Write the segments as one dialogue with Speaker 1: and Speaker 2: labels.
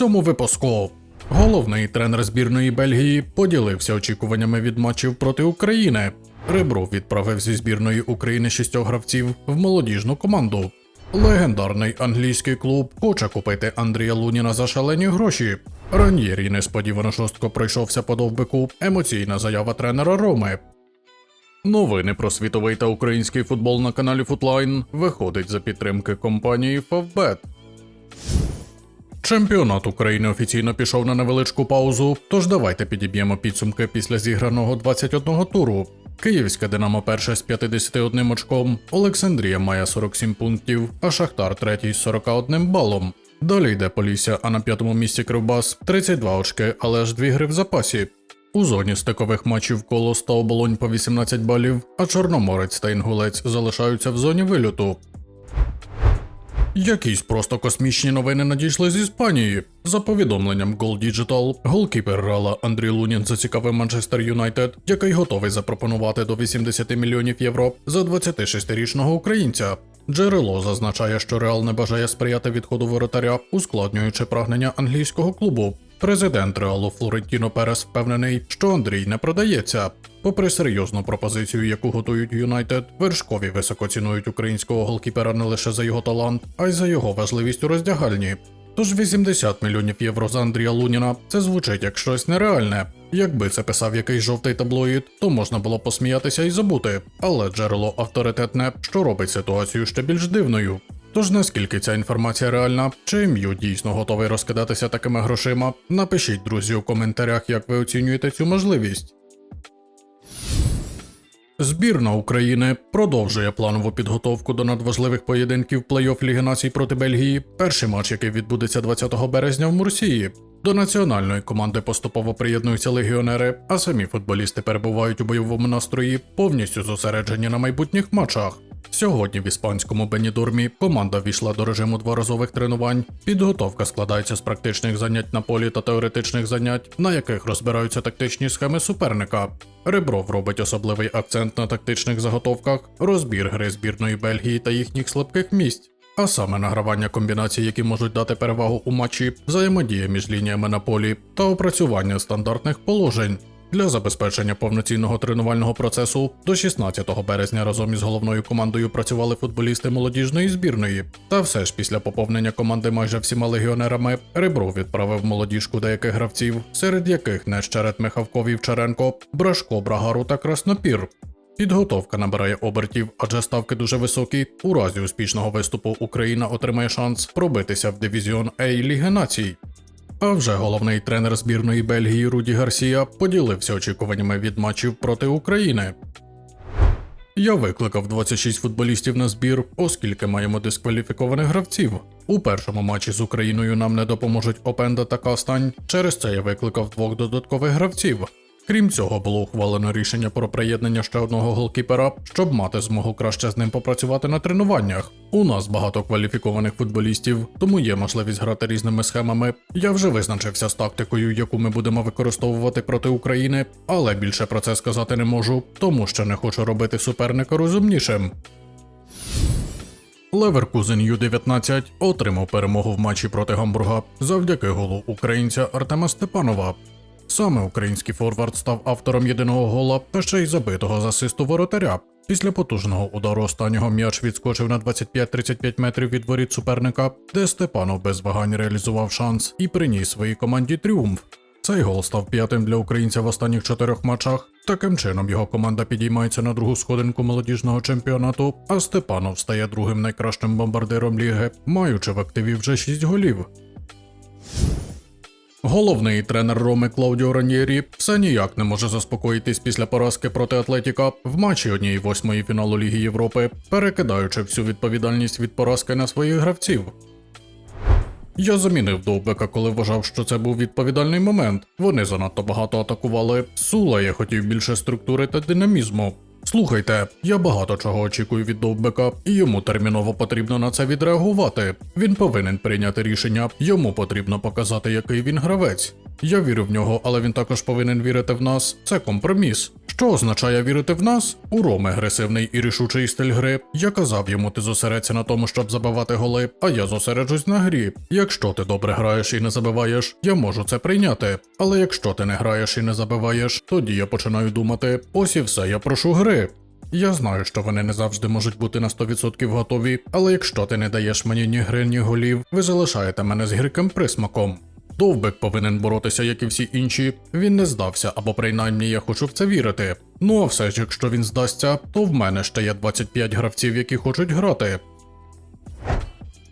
Speaker 1: цьому випуску. Головний тренер збірної Бельгії поділився очікуваннями від матчів проти України. Ребров відправив зі збірної України шістьох гравців в молодіжну команду. Легендарний англійський клуб хоче купити Андрія Луніна за шалені гроші. Ран'єрі несподівано жорстко пройшовся по довбику. Емоційна заява тренера Роми. Новини про світовий та український футбол на каналі Футлайн виходить за підтримки компанії Favbet. Чемпіонат України офіційно пішов на невеличку паузу, тож давайте підіб'ємо підсумки після зіграного 21 туру. Київська Динамо перша з 51 очком, Олександрія має 47 пунктів, а Шахтар третій з 41 балом. Далі йде Полісся, а на п'ятому місці Кривбас 32 очки, але аж дві гри в запасі. У зоні стикових матчів Колос та Оболонь по 18 балів, а Чорноморець та Інгулець залишаються в зоні вильоту. Якісь просто космічні новини надійшли з Іспанії. За повідомленням Goal Digital, голкіпер Рала Андрій Лунін зацікавив Манчестер Юнайтед, який готовий запропонувати до 80 мільйонів євро за 26-річного українця. Джерело зазначає, що Реал не бажає сприяти відходу воротаря, ускладнюючи прагнення англійського клубу. Президент Реалу Флорентіно Перес впевнений, що Андрій не продається. Попри серйозну пропозицію, яку готують Юнайтед, вершкові високо цінують українського голкіпера не лише за його талант, а й за його важливість у роздягальні. Тож 80 мільйонів євро за Андрія Луніна це звучить як щось нереальне. Якби це писав якийсь жовтий таблоїд, то можна було посміятися і забути. Але джерело авторитетне, що робить ситуацію ще більш дивною. Тож наскільки ця інформація реальна, чи М'ю дійсно готовий розкидатися такими грошима? Напишіть, друзі, у коментарях, як ви оцінюєте цю можливість. Збірна України продовжує планову підготовку до надважливих поєдинків плей-офф Ліги націй проти Бельгії. Перший матч, який відбудеться 20 березня в Мурсії. До національної команди поступово приєднуються легіонери, а самі футболісти перебувають у бойовому настрої, повністю зосереджені на майбутніх матчах. Сьогодні в іспанському Бенідурмі команда війшла до режиму дворазових тренувань. Підготовка складається з практичних занять на полі та теоретичних занять, на яких розбираються тактичні схеми суперника. Ребров робить особливий акцент на тактичних заготовках, розбір гри збірної Бельгії та їхніх слабких місць. А саме награвання комбінацій, які можуть дати перевагу у матчі, взаємодія між лініями на полі та опрацювання стандартних положень. Для забезпечення повноцінного тренувального процесу до 16 березня разом із головною командою працювали футболісти молодіжної збірної. Та все ж після поповнення команди майже всіма легіонерами Ребров відправив молодіжку деяких гравців, серед яких Нещерет Михавков Вівчаренко, Брашко Брагару та Краснопір. Підготовка набирає обертів, адже ставки дуже високі. У разі успішного виступу Україна отримає шанс пробитися в дивізіон А Ліги націй. А вже головний тренер збірної Бельгії Руді Гарсія поділився очікуваннями від матчів проти України. Я викликав 26 футболістів на збір, оскільки маємо дискваліфікованих гравців. У першому матчі з Україною нам не допоможуть Опенда та Кастань. Через це я викликав двох додаткових гравців. Крім цього, було ухвалено рішення про приєднання ще одного голкіпера, щоб мати змогу краще з ним попрацювати на тренуваннях. У нас багато кваліфікованих футболістів, тому є можливість грати різними схемами. Я вже визначився з тактикою, яку ми будемо використовувати проти України, але більше про це сказати не можу, тому що не хочу робити суперника розумнішим. Леверкузен Ю-19 отримав перемогу в матчі проти Гамбурга завдяки голу українця Артема Степанова. Саме український форвард став автором єдиного гола та ще й забитого з асисту воротаря. Після потужного удару останнього м'яч відскочив на 25-35 метрів від воріт суперника, де Степанов без вагань реалізував шанс і приніс своїй команді тріумф. Цей гол став п'ятим для українця в останніх чотирьох матчах. Таким чином його команда підіймається на другу сходинку молодіжного чемпіонату, а Степанов стає другим найкращим бомбардиром ліги, маючи в активі вже 6 голів. Головний тренер Роми Клаудіо Раньєрі все ніяк не може заспокоїтись після поразки проти Атлетіка в матчі однієї восьмої фіналу Ліги Європи, перекидаючи всю відповідальність від поразки на своїх гравців. Я замінив довбека, коли вважав, що це був відповідальний момент. Вони занадто багато атакували. Сула я хотів більше структури та динамізму. Слухайте, я багато чого очікую від довбека, і йому терміново потрібно на це відреагувати. Він повинен прийняти рішення, йому потрібно показати, який він гравець. Я вірю в нього, але він також повинен вірити в нас. Це компроміс. Що означає вірити в нас? У Роми агресивний і рішучий стиль гри. Я казав йому, ти зосередься на тому, щоб забивати голи, а я зосереджусь на грі. Якщо ти добре граєш і не забиваєш, я можу це прийняти. Але якщо ти не граєш і не забиваєш, тоді я починаю думати: ось і все, я прошу гри. Я знаю, що вони не завжди можуть бути на 100% готові, але якщо ти не даєш мені ні гри, ні голів, ви залишаєте мене з гірким присмаком. Довбик повинен боротися, як і всі інші. Він не здався, або принаймні я хочу в це вірити. Ну а все ж, якщо він здасться, то в мене ще є 25 гравців, які хочуть грати.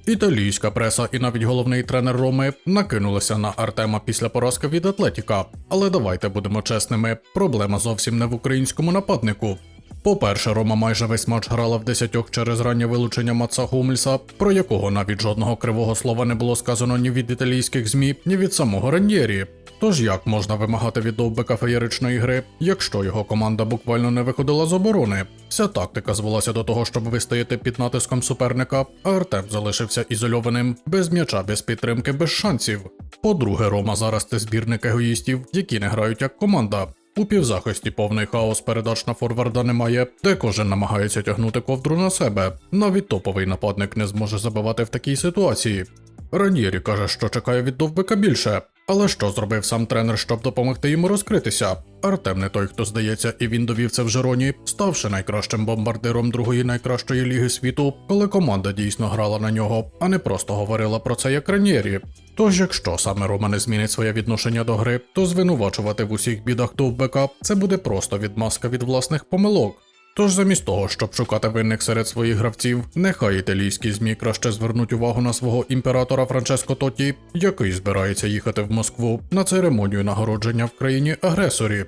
Speaker 1: Італійська преса і навіть головний тренер Роми накинулися на Артема після поразки від Атлетіка. Але давайте будемо чесними, проблема зовсім не в українському нападнику. По-перше, Рома майже весь матч грала в десятьох через раннє вилучення Маца Гумельса, про якого навіть жодного кривого слова не було сказано ні від італійських ЗМІ, ні від самого Раньєрі. Тож як можна вимагати від довбика феєричної гри, якщо його команда буквально не виходила з оборони? Вся тактика звелася до того, щоб вистояти під натиском суперника, а Артем залишився ізольованим, без м'яча, без підтримки, без шансів. По-друге, Рома зараз це збірник егоїстів, які не грають як команда. У півзахисті повний хаос передач на форварда немає, де кожен намагається тягнути ковдру на себе. Навіть топовий нападник не зможе забивати в такій ситуації. Ранєрі каже, що чекає від довбика більше. Але що зробив сам тренер, щоб допомогти йому розкритися? Артем не той, хто здається, і він довів це в Жероні, ставши найкращим бомбардиром другої найкращої ліги світу, коли команда дійсно грала на нього, а не просто говорила про це як Ранєрі. Тож, якщо саме Рома не змінить своє відношення до гри, то звинувачувати в усіх бідах довбека це буде просто відмазка від власних помилок. Тож замість того, щоб шукати винних серед своїх гравців, нехай італійські змі краще звернуть увагу на свого імператора Франческо Тоті, який збирається їхати в Москву на церемонію нагородження в країні агресорі.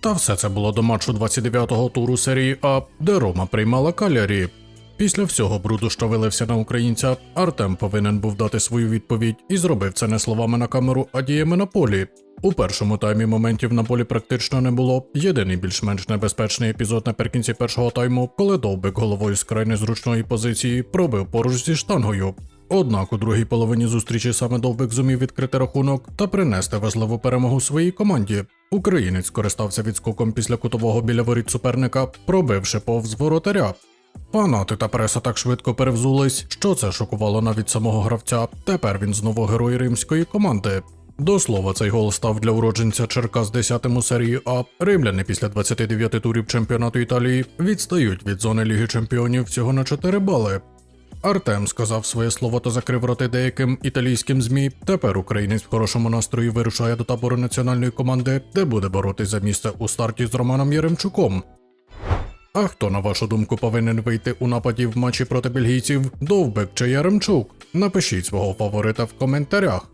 Speaker 1: Та все це було до матчу 29-го туру серії А, де Рома приймала калярі. Після всього бруду, що вилився на українця, Артем повинен був дати свою відповідь і зробив це не словами на камеру, а діями на полі. У першому таймі моментів на полі практично не було. Єдиний більш-менш небезпечний епізод наприкінці першого тайму, коли довбик головою з край незручної позиції пробив поруч зі штангою. Однак у другій половині зустрічі саме довбик зумів відкрити рахунок та принести важливу перемогу своїй команді. Українець скористався відскоком після кутового біля воріт суперника, пробивши повз воротаря. Фанати та преса так швидко перевзулись, що це шокувало навіть самого гравця. Тепер він знову герой римської команди. До слова, цей гол став для уродженця Черкас 10-му серії А. Римляни після 29 турів чемпіонату Італії відстають від зони Ліги Чемпіонів всього на 4 бали. Артем сказав своє слово та закрив роти деяким італійським змі. Тепер українець в хорошому настрої вирушає до табору національної команди, де буде боротись за місце у старті з Романом Яремчуком. А хто, на вашу думку, повинен вийти у нападі в матчі проти бельгійців? Довбек чи Яремчук? Напишіть свого фаворита в коментарях.